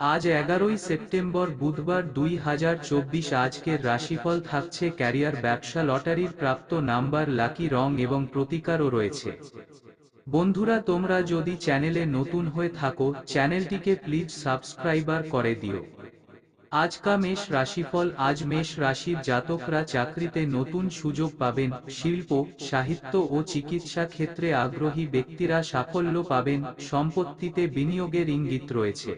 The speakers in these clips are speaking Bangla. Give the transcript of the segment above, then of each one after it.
আজ এগারোই সেপ্টেম্বর বুধবার দুই হাজার চব্বিশ আজকের রাশিফল থাকছে ক্যারিয়ার ব্যবসা লটারির প্রাপ্ত নাম্বার, লাকি রং এবং প্রতিকারও রয়েছে। বন্ধুরা, তোমরা যদি চ্যানেলে নতুন হয়ে থাকো, চ্যানেলটিকে প্লিজ সাবস্ক্রাইবার করে দিও। আজকা মেষ রাশিফল, আজ মেষ রাশির জাতকরা চাকরিতে নতুন সুযোগ পাবেন, শিল্প, সাহিত্য ও চিকিৎসা ক্ষেত্রে আগ্রহী ব্যক্তিরা সাফল্য পাবেন, সম্পত্তিতে বিনিয়োগের ইঙ্গিত রয়েছে।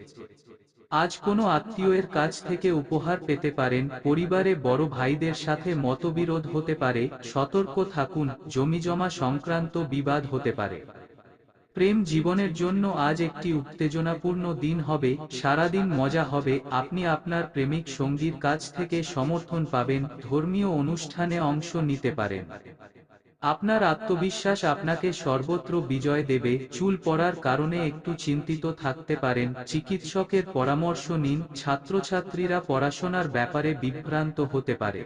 আজ কোনো আত্মীয়ের কাছ থেকে উপহার পেতে পারেন, পরিবারে বড় ভাইদের সাথে মতবিরোধ হতে পারে, সতর্ক থাকুন, জমিজমা সংক্রান্ত বিবাদ হতে পারে। প্রেম জীবনের জন্য আজ একটি উত্তেজনাপূর্ণ দিন হবে, সারাদিন মজা হবে, আপনি আপনার প্রেমিক সঙ্গীর কাছ থেকে সমর্থন পাবেন, ধর্মীয় অনুষ্ঠানে অংশ নিতে পারেন। আপনার আত্মবিশ্বাস আপনাকে সর্বত্র বিজয় দেবে, চুল পড়ার কারণে একটু চিন্তিত থাকতে পারেন, চিকিৎসকের পরামর্শ নিন, ছাত্রছাত্রীরা পড়াশোনার ব্যাপারে বিভ্রান্ত হতে পারে।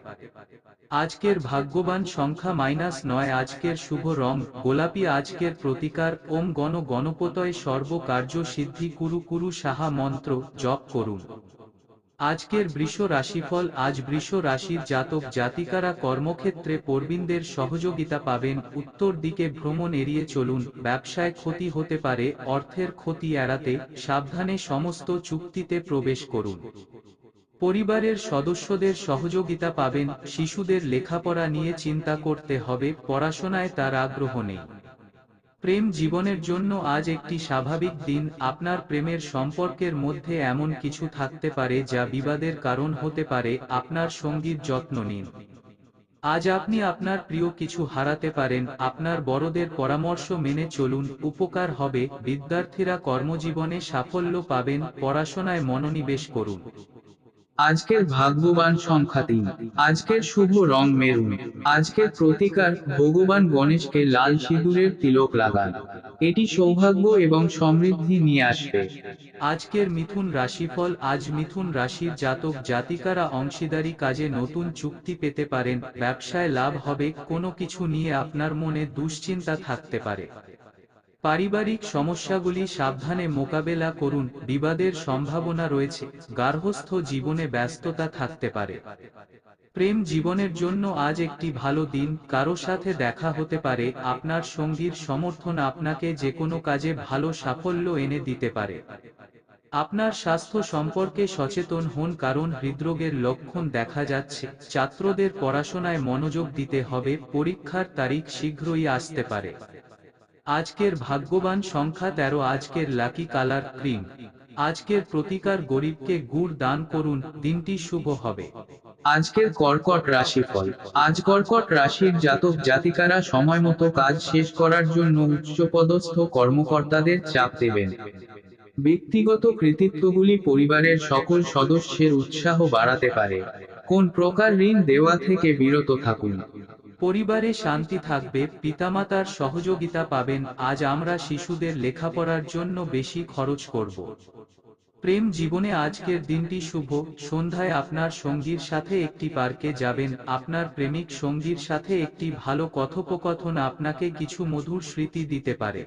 আজকের ভাগ্যবান সংখ্যা মাইনাস নয়, আজকের শুভ রং, গোলাপি আজকের প্রতিকার, ওম গণ গণপতয় সর্বকার্য সিদ্ধি, কুরু কুরু সাহা মন্ত্র, জপ করুন। আজকের বৃষ রাশিফল আজ বৃষ রাশির জাতক জাতিকারা কর্মক্ষেত্রে প্রবীণদের সহযোগিতা পাবেন উত্তর দিকে ভ্রমণ এড়িয়ে চলুন ব্যবসায় ক্ষতি হতে পারে অর্থের ক্ষতি এড়াতে সাবধানে সমস্ত চুক্তিতে প্রবেশ করুন। পরিবারের সদস্যদের সহযোগিতা পাবেন শিশুদের লেখাপড়া নিয়ে চিন্তা করতে হবে পড়াশোনায় তার আগ্রহ নেই। প্রেম জীবনের জন্য আজ একটি স্বাভাবিক দিন। আপনার প্রেমের সম্পর্কের মধ্যে এমন কিছু থাকতে পারে যা বিবাদের কারণ হতে পারে। আপনার সঙ্গীর যত্ন নিন। আজ আপনি আপনার প্রিয় কিছু হারাতে পারেন। আপনার বড়দের পরামর্শ মেনে চলুন। উপকার হবে। বিদ্যার্থীরা কর্মজীবনে সাফল্য পাবেন। পড়াশোনায় মনোনিবেশ করুন। আজকের ভাগ্যবান সংখ্যা তিন। আজকের শুভ রং মেরুন। আজকের প্রতিকার ভগবান গণেশকে লাল সিঁদুরের তিলক লাগান। এটি সৌভাগ্য এবং সমৃদ্ধি নিয়ে আসবে। আজকের মিথুন রাশিফল আজ মিথুন রাশির জাতক জাতিকারা অংশীদারি কাজে নতুন চুক্তি পেতে পারেন, ব্যবসায় লাভ হবে, কোনো কিছু নিয়ে আপনার মনে দুশ্চিন্তা থাকতে পারে। পারিবারিক সমস্যাগুলি সাবধানে মোকাবেলা করুন, বিবাদের সম্ভাবনা রয়েছে গার্হস্থ জীবনে ব্যস্ততা থাকতে পারে। প্রেম জীবনের জন্য আজ একটি ভালো দিন, কারও সাথে দেখা হতে পারে, আপনার সঙ্গীর সমর্থন আপনাকে যে কোনো কাজে ভালো সাফল্য এনে দিতে পারে। আপনার স্বাস্থ্য সম্পর্কে সচেতন হন, কারণ হৃদরোগের লক্ষণ দেখা যাচ্ছে, ছাত্রদের পড়াশোনায় মনোযোগ দিতে হবে, পরীক্ষার তারিখ শীঘ্রই আসতে পারে। আজকের ভাগ্যবান সংখ্যা তেরো, আজকের লাকি কালার ক্রিম। আজকের প্রতিকার গরিবকে গুড় দান করুন, দিনটি শুভ হবে। আজকের কর্কট রাশিফল। আজ কর্কট রাশির জাতক জাতিকারা সময় মতো কাজ শেষ করার জন্য উচ্চপদস্থ কর্মকর্তাদের চাপ দেবেন। ব্যক্তিগত কৃতিত্বগুলি পরিবারের সকল সদস্যের উৎসাহ বাড়াতে পারে। কোন প্রকার ঋণ দেওয়া থেকে বিরত থাকুন। পরিবারে শান্তি থাকবে, পিতামাতার সহযোগিতা পাবেন, আজ আমরা শিশুদের লেখাপড়ার জন্য বেশি খরচ করব। প্রেম জীবনে আজকের দিনটি শুভ, সন্ধ্যায় আপনার সঙ্গীর সাথে একটি পার্কে যাবেন, আপনার প্রেমিক সঙ্গীর সাথে একটি ভালো কথোপকথন আপনাকে কিছু মধুর স্মৃতি দিতে পারে।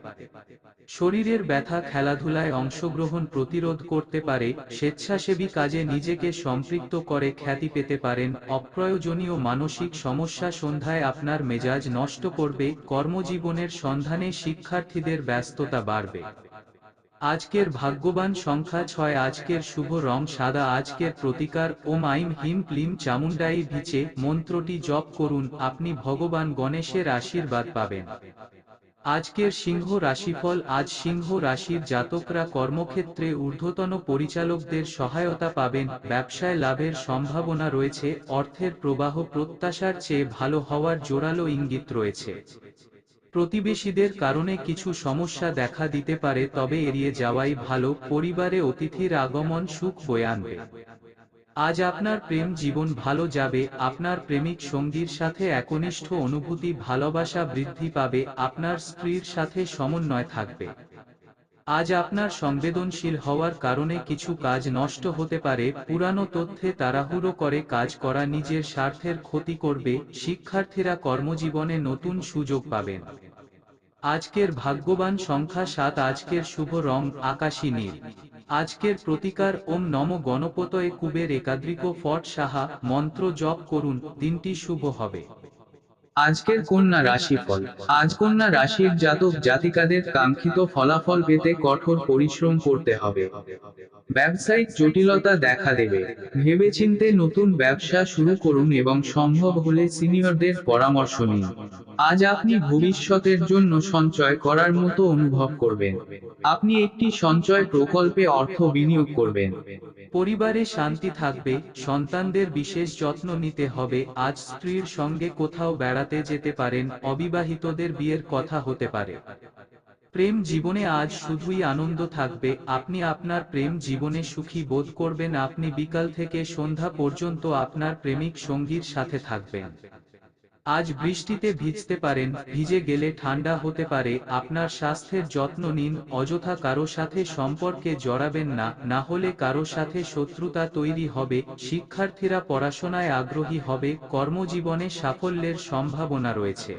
শরীরের ব্যথা খেলাধুলায় অংশগ্রহণ প্রতিরোধ করতে পারে, স্বেচ্ছাসেবী কাজে নিজেকে সম্পৃক্ত করে খ্যাতি পেতে পারেন, অপ্রয়োজনীয় মানসিক সমস্যা সন্ধ্যায় আপনার মেজাজ নষ্ট করবে, কর্মজীবনের সন্ধানে শিক্ষার্থীদের ব্যস্ততা বাড়বে। আজকের ভাগ্যবান সংখ্যা ছয়, আজকের শুভ রং সাদা, আজকের প্রতিকার, ওম আইম হিম ক্লিম চামুন্ডাই ভিচে, মন্ত্রটি জপ করুন, আপনি ভগবান গণেশের আশীর্বাদ পাবেন। আজকের সিংহ রাশিফল, আজ সিংহ রাশির জাতকরা কর্মক্ষেত্রে ঊর্ধ্বতন পরিচালকদের সহায়তা পাবেন, ব্যবসায় লাভের সম্ভাবনা রয়েছে, অর্থের প্রবাহ প্রত্যাশার চেয়ে ভালো হওয়ার জোরালো ইঙ্গিত রয়েছে। প্রতিবেশীদের কারণে কিছু সমস্যা দেখা দিতে পারে, তবে এড়িয়ে যাওয়াই ভালো, পরিবারে অতিথির আগমন সুখ বয়ে আনবে। আজ আপনার প্রেম জীবন ভালো যাবে, আপনার প্রেমিক সঙ্গীর সাথে একনিষ্ঠ অনুভূতি, ভালোবাসা বৃদ্ধি পাবে, আপনার স্ত্রীর সাথে সমন্বয় থাকবে। আজ আপনার সংবেদনশীল হওয়ার কারণে কিছু কাজ নষ্ট হতে পারে, পুরানো তথ্যে তাড়াহুড়ো করে কাজ করা নিজের স্বার্থের ক্ষতি করবে, শিক্ষার্থীরা কর্মজীবনে নতুন সুযোগ পাবেন। আজকের ভাগ্যবান সংখ্যা সাত, আজকের শুভ রং আকাশী নীল। আজকের প্রতিকার ওম নম গণপতয়ে কুবের একাদ্রিক ফট সাহা মন্ত্র জপ করুন, দিনটি শুভ হবে। আজকের কন্যা রাশিফল। আজ কন্যা রাশির জাতক জাতিকাদের কাঙ্ক্ষিত ফলাফল পেতে কঠোর পরিশ্রম করতে হবে। ব্যবসায়িক জটিলতা দেখা দেবে। ভেবেচিন্তে নতুন ব্যবসা শুরু করুন এবং সম্ভব হলে সিনিয়রদের পরামর্শ নিন। আজ আপনি ভবিষ্যতের জন্য সঞ্চয় করার মতো অনুভব করবেন। আপনি একটি সঞ্চয় প্রকল্পে অর্থ বিনিয়োগ করবেন। পরিবারে শান্তি থাকবে, সন্তানদের বিশেষ যত্ন নিতে হবে, আজ স্ত্রীর সঙ্গে কোথাও বেড়াতে যেতে পারেন, অবিবাহিতদের বিয়ের কথা হতে পারে। প্রেম জীবনে আজ শুধুই আনন্দ থাকবে, আপনি আপনার প্রেম জীবনে সুখী বোধ করবেন, আপনি বিকাল থেকে সন্ধ্যা পর্যন্ত আপনার প্রেমিক সঙ্গীর সাথে থাকবেন। আজ বৃষ্টিতে ভিজতে পারেন, ভিজে গেলে ঠান্ডা হতে পারে, আপনার স্বাস্থ্যের যত্ন নিন, অযথা কারও সাথে সম্পর্কে জড়াবেন না না হলে কারও সাথে শত্রুতা তৈরি হবে, শিক্ষার্থীরা পড়াশোনায় আগ্রহী হবে, কর্মজীবনে সাফল্যের সম্ভাবনা রয়েছে।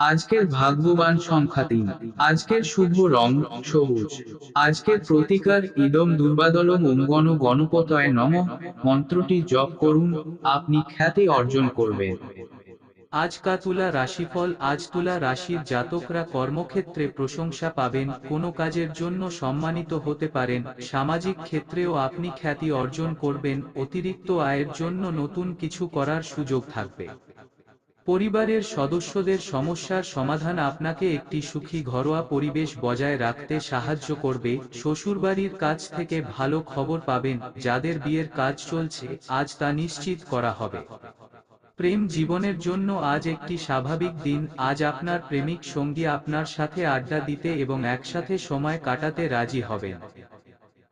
আজকের ভাগ্যবান সংখ্যা তিন। আজকের শুভ রং সবুজ। আজকের প্রতিকার ইদম দুর্বাদলম ওমগণ গণপতয় নম। মন্ত্রটি জপ করুন, আপনি খ্যাতি অর্জন করবেন। আজ কা তুলা রাশিফল, আজ তুলা রাশির জাতকরা কর্মক্ষেত্রে প্রশংসা পাবেন, কোনো কাজের জন্য সম্মানিত হতে পারেন, সামাজিক ক্ষেত্রেও আপনি খ্যাতি অর্জন করবেন, অতিরিক্ত আয়ের জন্য নতুন কিছু করার সুযোগ থাকবে। পরিবারের সদস্যদের সমস্যার সমাধান আপনাকে একটি সুখী ঘরোয়া পরিবেশ বজায় রাখতে সাহায্য করবে, শ্বশুরবাড়ির কাছ থেকে ভালো খবর পাবেন, যাদের বিয়ের কাজ চলছে, আজ তা নিশ্চিত করা হবে। প্রেম জীবনের জন্য আজ একটি স্বাভাবিক দিন, আজ আপনার প্রেমিক সঙ্গী আপনার সাথে আড্ডা দিতে এবং একসাথে সময় কাটাতে রাজি হবেন।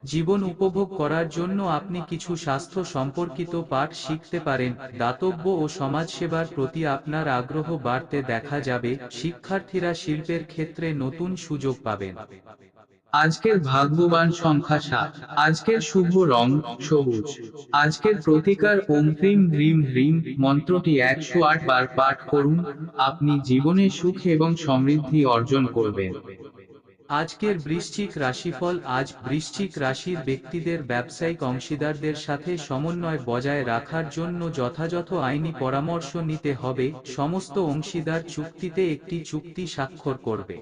জীবন উপভোগ করার জন্য আপনি কিছু স্বাস্থ্য সম্পর্কিত পাঠ শিখতে পারেন, দাতব্য ও সমাজসেবার প্রতি আপনার আগ্রহ বাড়তে দেখা যাবে, শিক্ষার্থীরা শিল্পের ক্ষেত্রে নতুন সুযোগ পাবেন। আজকের ভাগ্যবান সংখ্যা সাত। আজকের শুভ রং সবুজ। আজকের প্রতিকার ওম ক্রিম গ্রিম হ্রিম মন্ত্রটি একশো আট বার পাঠ করুন। আপনি জীবনে সুখ এবং সমৃদ্ধি অর্জন করবেন। আজকের বৃশ্চিক রাশিফল আজ বৃশ্চিক রাশির ব্যক্তিদের ব্যবসায়িক অংশীদারদের সাথে সমন্বয় বজায় রাখার জন্য যথাযথ আইনি পরামর্শ নিতে হবে। সমস্ত অংশীদার চুক্তিতে একটি চুক্তি স্বাক্ষর করবে।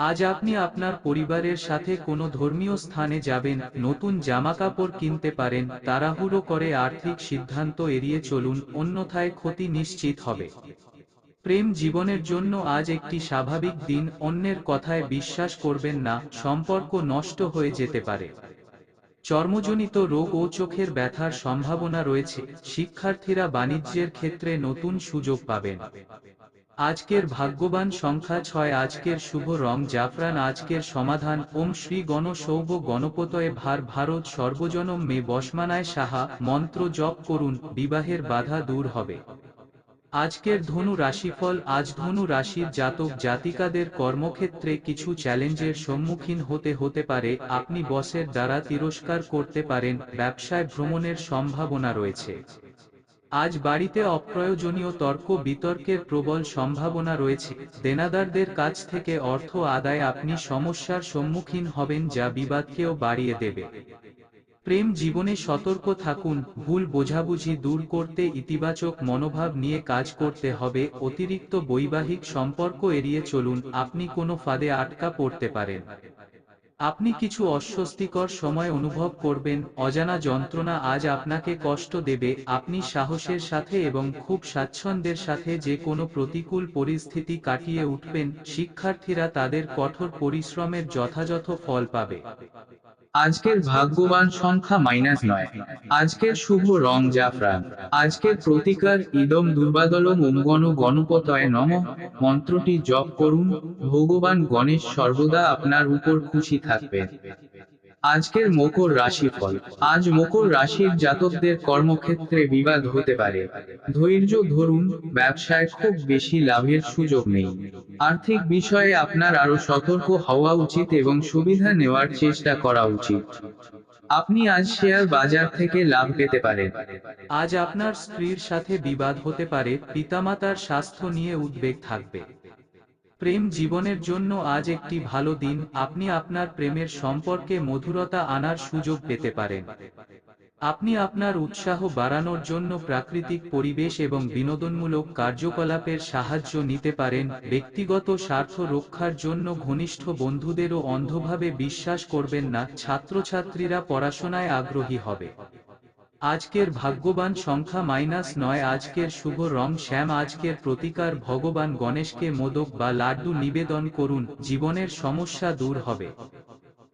আজ আপনি আপনার পরিবারের সাথে কোনো ধর্মীয় স্থানে যাবেন, নতুন জামাকাপড় কিনতে পারেন, তাড়াহুড়ো করে আর্থিক সিদ্ধান্ত এড়িয়ে চলুন, অন্যথায় ক্ষতি নিশ্চিত হবে। প্রেম জীবনের জন্য আজ একটি স্বাভাবিক দিন, অন্যের কথায় বিশ্বাস করবেন না, সম্পর্ক নষ্ট হয়ে যেতে পারে। চর্মজনিত রোগ ও চোখের ব্যথার সম্ভাবনা রয়েছে, শিক্ষার্থীরা বাণিজ্যের ক্ষেত্রে নতুন সুযোগ পাবেন। আজকের ভাগ্যবান সংখ্যা ছয়, আজকের শুভ রং জাফরান, আজকের সমাধান, ওম শ্রী গণ সৌভ গণপতয়ে ভার ভারত সর্বজনম মে বসমানায় সাহা, মন্ত্র জপ করুন, বিবাহের বাধা দূর হবে। আজকের ধনু রাশিফল, আজ ধনু রাশির জাতক জাতিকাদের কর্মক্ষেত্রে কিছু চ্যালেঞ্জের সম্মুখীন হতে হতে পারে, আপনি বসের দ্বারা তিরস্কার করতে পারেন, ব্যবসায় ভ্রমণের সম্ভাবনা রয়েছে। আজ বাড়িতে অপ্রয়োজনীয় তর্ক বিতর্কের প্রবল সম্ভাবনা রয়েছে। দেনাদারদের কাছ থেকে অর্থ আদায় আপনি সমস্যার সম্মুখীন হবেন যা বিবাদকেও বাড়িয়ে দেবে। প্রেম জীবনে সতর্ক থাকুন, ভুল বোঝাবুঝি দূর করতে ইতিবাচক মনোভাব নিয়ে কাজ করতে হবে, অতিরিক্ত বৈবাহিক সম্পর্ক এড়িয়ে চলুন, আপনি কোনো ফাঁদে আটকা পড়তে পারেন। আপনি কিছু অস্বস্তিকর সময় অনুভব করবেন, অজানা যন্ত্রণা আজ আপনাকে কষ্ট দেবে, আপনি সাহসের সাথে এবং খুব স্বাচ্ছন্দ্যের সাথে যে কোনো প্রতিকূল পরিস্থিতি কাটিয়ে উঠবেন, শিক্ষার্থীরা তাদের কঠোর পরিশ্রমের যথাযথ ফল পাবে। আজকের ভাগ্যবান সংখ্যা মাইনাস নয়। আজকের শুভ রং জাফরান। আজকের প্রতিকার ইদম দুর্বাদলম মঙ্গন গণপতয় নম। মন্ত্রটি জপ করুন। ভগবান গণেশ সর্বদা আপনার উপর খুশি থাকবেন। আজকের মকর রাশিফল। আজ মকর রাশির জাতকদের কর্মক্ষেত্রে বিবাদ হতে পারে। ধৈর্য ধরুন, ব্যবসায় খুব বেশি লাভের সুযোগ নেই। আর্থিক বিষয়ে আপনার আরও সতর্ক হওয়া উচিত এবং সুবিধা নেওয়ার চেষ্টা করা উচিত। আপনি আজ শেয়ার বাজার থেকে লাভ পেতে পারেন। আজ আপনার স্ত্রীর সাথে বিবাদ হতে পারে, পিতামাতার স্বাস্থ্য নিয়ে উদ্বেগ থাকবে। প্রেম জীবনের জন্য আজ একটি ভালো দিন। আপনি আপনার প্রেমের সম্পর্কে মধুরতা আনার সুযোগ পেতে পারেন। আপনি আপনার উৎসাহ বাড়ানোর জন্য প্রাকৃতিক পরিবেশ এবং বিনোদনমূলক কার্যকলাপের সাহায্য নিতে পারেন। ব্যক্তিগত স্বার্থ রক্ষার জন্য ঘনিষ্ঠ বন্ধুদেরও অন্ধভাবে বিশ্বাস করবেন না। ছাত্রছাত্রীরা পড়াশোনায় আগ্রহী হবে। আজকের ভাগ্যবান সংখ্যা মাইনাস নয়, আজকের শুভ রং শ্যাম, আজকের প্রতিকার ভগবান গণেশকে মোদক বা লাড্ডু নিবেদন করুন, জীবনের সমস্যা দূর হবে।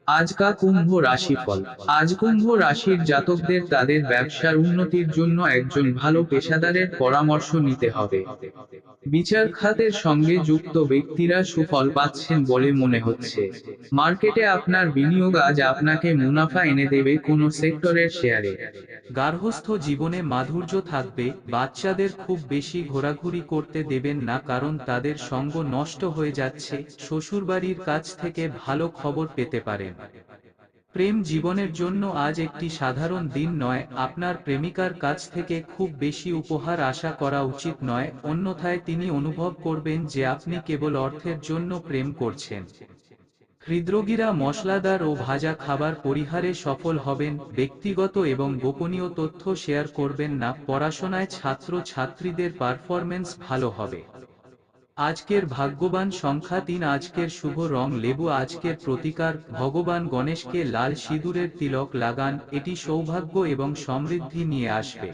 আজকা কুম্ভ রাশিফল। আজ কুম্ভ রাশির জাতকদের তাদের ব্যবসার উন্নতির জন্য একজন ভালো পেশাদারের পরামর্শ নিতে হবে। বিচার খাতের সঙ্গে যুক্ত ব্যক্তিরা সুফল পাচ্ছেন বলে মনে হচ্ছে। মার্কেটে আপনার বিনিয়োগ আজ আপনাকে মুনাফা এনে দেবে কোনো সেক্টরের শেয়ারে। গার্হস্থ জীবনে মাধুর্য থাকবে, বাচ্চাদের খুব বেশি ঘোরাঘুরি করতে দেবেন না কারণ তাদের সঙ্গ নষ্ট হয়ে যাচ্ছে, শ্বশুরবাড়ির কাছ থেকে ভালো খবর পেতে পারেন। প্রেম জীবনের জন্য আজ একটি সাধারণ দিন নয়, আপনার প্রেমিকার কাছ থেকে খুব বেশি উপহার আশা করা উচিত নয়, অন্যথায় তিনি অনুভব করবেন যে আপনি কেবল অর্থের জন্য প্রেম করছেন। হৃদরোগীরা মশলাদার ও ভাজা খাবার পরিহারে সফল হবেন, ব্যক্তিগত এবং গোপনীয় তথ্য শেয়ার করবেন না, পড়াশোনায় ছাত্র ছাত্রীদের পারফরমেন্স ভালো হবে। আজকের ভাগ্যবান সংখ্যা তিন, আজকের শুভ রং, লেবু, আজকের প্রতিকার, ভগবান গণেশকে লাল সিঁদুরের তিলক লাগান, এটি সৌভাগ্য এবং সমৃদ্ধি নিয়ে আসবে।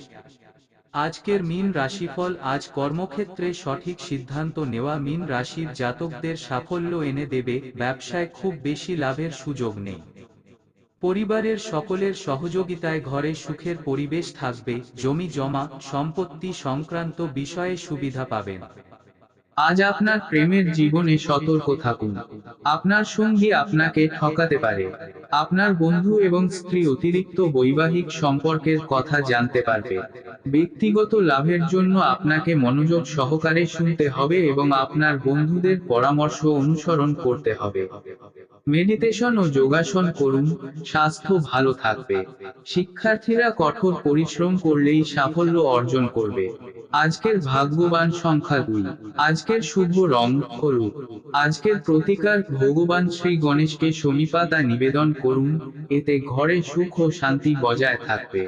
আজকের মিন রাশিফল, আজ কর্মক্ষেত্রে সঠিক সিদ্ধান্ত নেওয়া, মিন রাশির জাতকদের সাফল্য এনে দেবে, ব্যবসায় খুব বেশি লাভের সুযোগ নেই। পরিবারের সকলের সহযোগিতায় ঘরে সুখের পরিবেশ থাকবে, জমি জমা, সম্পত্তি সংক্রান্ত বিষয়ে সুবিধা পাবেন। আজ আপনার প্রেমের জীবনে সতর্ক থাকুন। আপনার সঙ্গী আপনাকে ঠকাতে পারে। আপনার বন্ধু এবং স্ত্রী অতিরিক্ত বৈবাহিক সম্পর্কের কথা জানতে পারবে। ব্যক্তিগত লাভের জন্য আপনাকে মনোযোগ সহকারে শুনতে হবে এবং আপনার বন্ধুদের পরামর্শ অনুসরণ করতে হবে। মেডিটেশন ও যোগাসন করুন, স্বাস্থ্য ভালো থাকবে। শিক্ষার্থীরা কঠোর পরিশ্রম করলেই সাফল্য অর্জন করবে। আজকের ভাগ্যবান সংখ্যা দুই আজকের শুভ রং হলুদ আজকের প্রতিকার ভগবান শ্রী গণেশকে সমীপাতা নিবেদন করুন, এতে ঘরে সুখ ও শান্তি বজায় থাকবে।